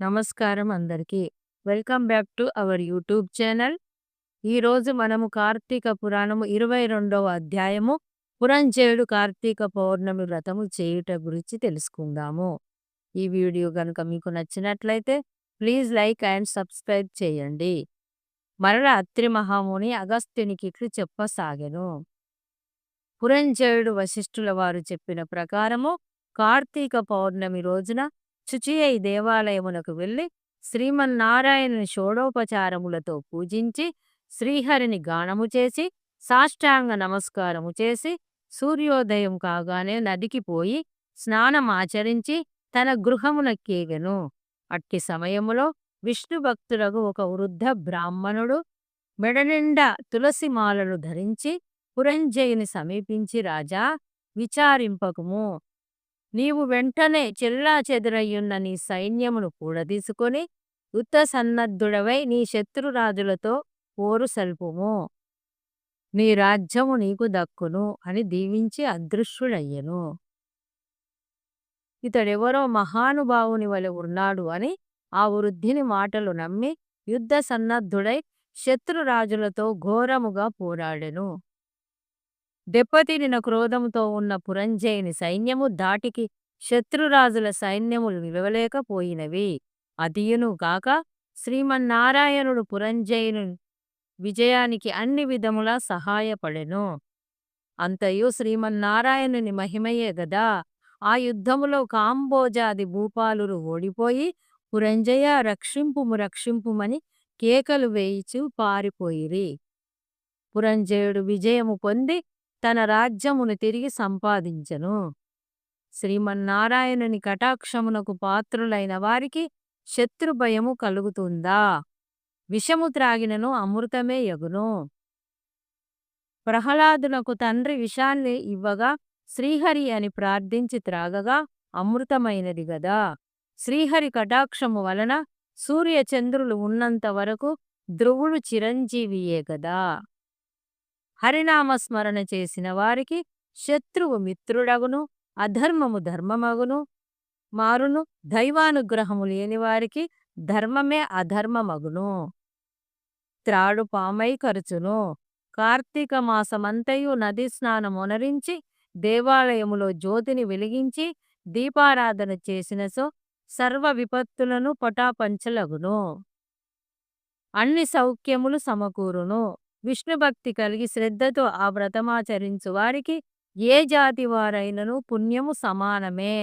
నమస్కారం అందరికీ. Welcome back to our YouTube channel. ఈరోజు మనము కార్తీక పురాణము 22వ అధ్యాయము పురంజేయుడు కార్తీక పౌర్ణమి వ్రతము చేయుట గురించి తెలుసుకుందాము. ఈ వీడియో కనుక మీకు నచ్చినట్లయితే ప్లీజ్ లైక్ అండ్ సబ్స్క్రైబ్ చేయండి. మరల అత్రి మహాముని అగస్త్యునికిట్లు చెప్పసాగెను. పురంజయుడు వశిష్ఠుల వారు చెప్పిన ప్రకారము కార్తీక పౌర్ణమి రోజున శుచియై దేవాలయమునకు వెళ్ళి శ్రీమన్నారాయణుని షోడోపచారములతో పూజించి శ్రీహరిని గానము చేసి సాష్టాంగ నమస్కారము చేసి సూర్యోదయం కాగానే నదికి పోయి స్నానమాచరించి తన గృహమునకేగెను. అట్టి సమయములో విష్ణుభక్తులకు ఒక వృద్ధ బ్రాహ్మణుడు మెడనిండా తులసి మాలలు ధరించి పురంజయుని సమీపించి రాజా విచారింపకుము నీవు వెంటనే చెల్లాచెదురయ్యున్న నీ సైన్యమును కూడదీసుకొని యుద్ధ సన్నద్ధుడవై నీ శత్రురాజులతో పోరు సల్పుము. నీ రాజ్యము నీకు దక్కును అని దీవించి అదృశ్యుడయ్యెను. ఇతడెవరో మహానుభావుని వలె ఉన్నాడు అని ఆ వృద్ధిని మాటలు నమ్మి యుద్ధ సన్నద్ధుడై శత్రురాజులతో ఘోరముగా పోరాడెను. దెబ్బతినిన క్రోధముతో ఉన్న పురంజయుని సైన్యము దాటికి శత్రురాజుల సైన్యములు నిలవలేకపోయినవి. అదియును గాక శ్రీమన్నారాయణుడు పురంజయును విజయానికి అన్ని విధములా సహాయపడెను. అంతయు శ్రీమన్నారాయణుని మహిమయే గదా. ఆ యుద్ధములో కాంబోజాది భూపాలురు ఓడిపోయి పురంజయ రక్షింపుము రక్షింపుమని కేకలు వేయిచు పారిపోయిరి. పురంజయుడు విజయము పొంది తన రాజ్యమును తిరిగి సంపాదించెను. శ్రీమన్నారాయణుని కటాక్షమునకు పాత్రులైన వారికి శత్రుభయము కలుగుతుందా? విషము త్రాగినను అమృతమే యగును ప్రహ్లాదునకు తండ్రి విషాన్ని ఇవ్వగా శ్రీహరి అని ప్రార్థించి త్రాగగా అమృతమైనది గదా. శ్రీహరి కటాక్షము వలన సూర్యచంద్రులు ఉన్నంత వరకు ధ్రువుడు చిరంజీవియే గదా. హరినామస్మరణ చేసిన వారికి శత్రువు మిత్రుడగును అధర్మము ధర్మమగును మారును దైవానుగ్రహము లేని వారికి ధర్మమే అధర్మమగును. త్రాడు పామై కరుచును. కార్తీక మాసమంతయు నది స్నానమునరించి దేవాలయములో జ్యోతిని వెలిగించి దీపారాధన చేసినసో సర్వ విపత్తులను పటాపంచలగును. అన్ని సౌఖ్యములు సమకూరును. విష్ణుభక్తి కలిగి శ్రద్ధతో ఆ వ్రతమాచరించు వారికి ఏ జాతి వారైనను పుణ్యము సమానమే